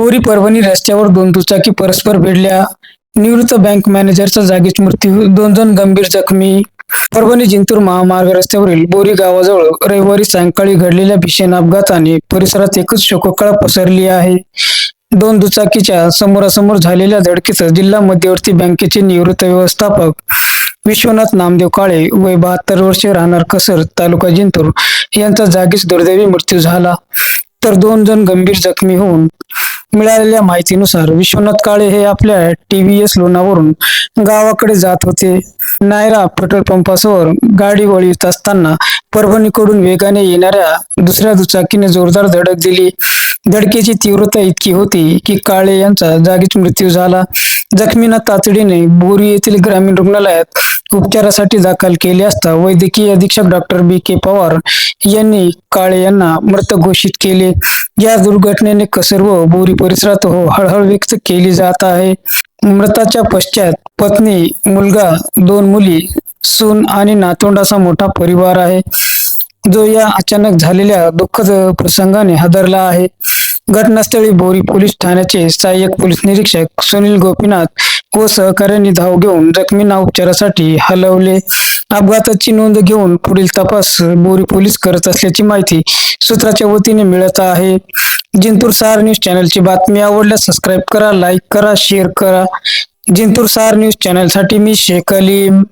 बोरी परभणी रस्त्यावर दोन दुचाकी परस्पर भिडल्या. निवृत्त बँक मॅनेजरचा जागीच मृत्यू दोन जण गंभीर जखमी. परभणी जिंतूर महामार्ग रस्त्यावरील बोरी गावाजवळ रविवारी सायंकाळी घडलेल्या भीषण अपघाताने परिसरात एकच शोककळा पसरली आहे. दोन दुचाकीच्या समोरासमोर झालेल्या धडकीत जिल्हा मध्यवर्ती बँकेचे निवृत्त व्यवस्थापक विश्वनाथ नामदेव काळे वय बहात्तर वर्षे राहणार कसर तालुका जिंतूर यांचा जागीच दुर्दैवी मृत्यू झाला. तर दोन जण गंभीर जखमी होऊन मिळालेल्या माहितीनुसार विश्वनाथ काळे हे आपल्या टी व्ही एस लोणावरून गावाकडे जात होते. नायरा पेट्रोल पंपासमोर गाडी वळीत असताना परभणीकडून वेगाने येणाऱ्या दुसऱ्या दुचाकीने जोरदार धडक दिली. धडकेची तीव्रता इतकी होती की काळे यांचा जागीच मृत्यू झाला. जखमींना तातडीने बोरी येथील ग्रामीण रुग्णालयात उपचारासाठी दाखल केले असता वैद्यकीय अधीक्षक डॉक्टर बी के पवार यांनी काळे यांना मृत घोषित केले. या दुर्घटनेने कसर व बोरी परिसरात हो हळहळ व्यक्त केली जात आहे. मृताच्या पश्चात पत्नी मुलगा दोन मुली सून आणि नातोंडाचा मोठा परिवार आहे. जो या अचानक झालेल्या दुःखद प्रसंगाने हादरला आहे. घटनास्थळी बोरी पोलीस ठाण्याचे सहाय्यक पोलीस निरीक्षक सुनील गोपीनाथ व सहकाऱ्यांनी धाव घेऊन जखमींना उपचारासाठी हलवले. अपघाताची नोंद घेऊन पुढील तपास बोरी पोलीस करत असल्याची माहिती सूत्राच्या वतीने मिळत आहे. जिंतूर सहार न्यूज चॅनलची बातमी आवडल्यास सबस्क्राईब करा लाईक करा शेअर करा. जिंतूर सहार न्यूज चॅनलसाठी मी शेख अलीम.